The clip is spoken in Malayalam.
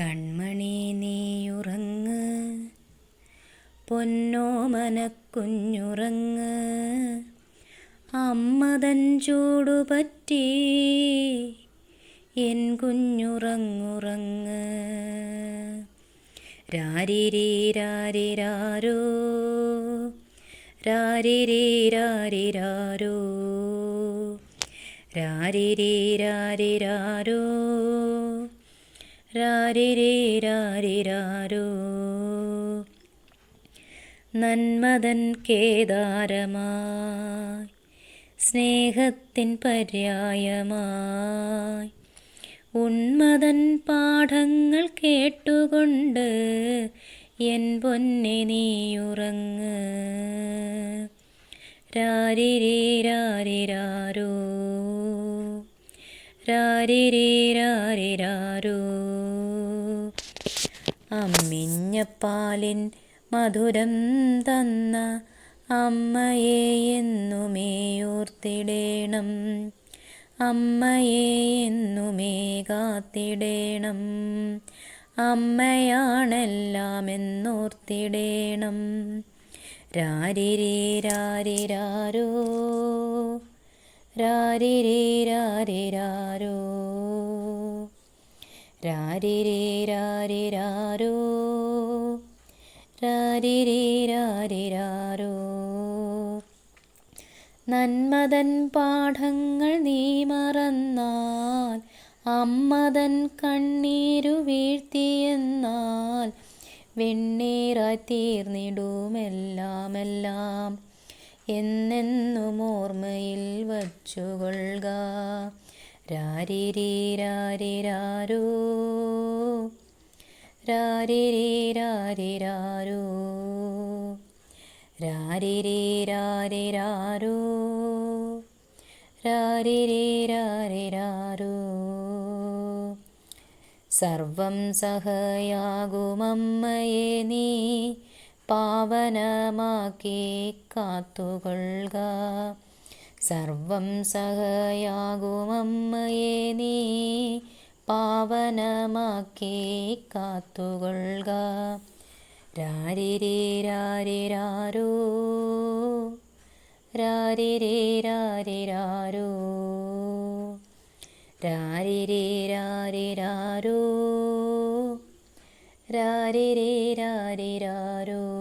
കൺമണി നീയുറങ്ങ് പൊന്നോമനക്കുഞ്ഞുറങ്ങ് അമ്മതൻ ചൂടുപറ്റി എൻ കുഞ്ഞുറങ്ങുറങ്ങ്. രാരിരീരാരിരാരോ രാരിരീരാരിരാരോ രാരിരീ രാരിരാരോ. രാരിരീ രാരിരാരോ രാരിരീ രാരിരാരോ നന്മതൻ കേദാരമായി സ്നേഹത്തിൻ പര്യായമായി. ഉന്മതൻ പാഠങ്ങൾ കേട്ടുകൊണ്ട് എൻ പൊന്നെ നീയുറങ്ങ്. രാരിരീ രാരിരാരോ രാരി രാരിരാരോ അമ്മിഞ്ഞപ്പാലിൻ മധുരം തന്ന അമ്മയെ എന്നുമേയോർത്തിടേണം. അമ്മയെ എന്നുമേ കാത്തിടേണം. അമ്മയാണെല്ലാം എന്നോർത്തിടേണം രാരിരേ രാരിരാരോ. നന്മതൻ പാഠങ്ങൾ നീ മറന്നാൽ അമ്മതൻ കണ്ണീരു വീഴ്ത്തിയെന്നാൽ വെണ്ണീറായി തീർന്നിടുമെല്ലാമെല്ലാം എന്നെന്നും ഓർമ്മയിൽ വച്ചുകൊള്ളുക. രാരിരീ രാരിരാരോ രാരിരീ രാരിരാരോ രാരിരീ രാരിരാരോ രാരേ രാരിരാരോ സർവം സഹയാകുമമ്മയെ നീ പാവനമാക്കി കാത്തുകൊള്ളുക. സർവം സഹയാകുമമ്മയെ നീ. പാവനമാക്കി കാത്തുകൊള്ളുക. രാരിരേ രാരിരാരോ രാരിരേ രാരിരാരോ